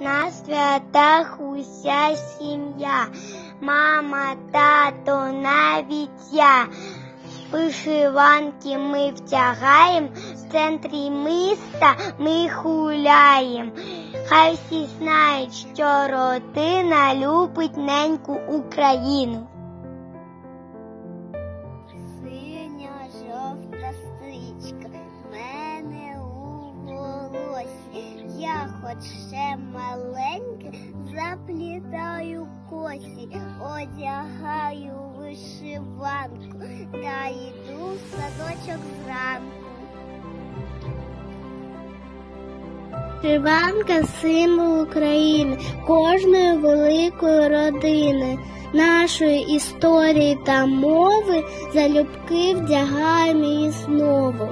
На святах уся сім'я, мама, тато, навіть я. Вишиванки ми втягаєм, в центрі міста ми гуляєм. Хай всі знають, що родина любить неньку Україну. Хоч ще маленька, заплітаю косі, одягаю вишиванку та йду в садочок зранку. Вишиванка символ України, кожної великої родини, нашої історії та мови залюбки вдягаємо її знову.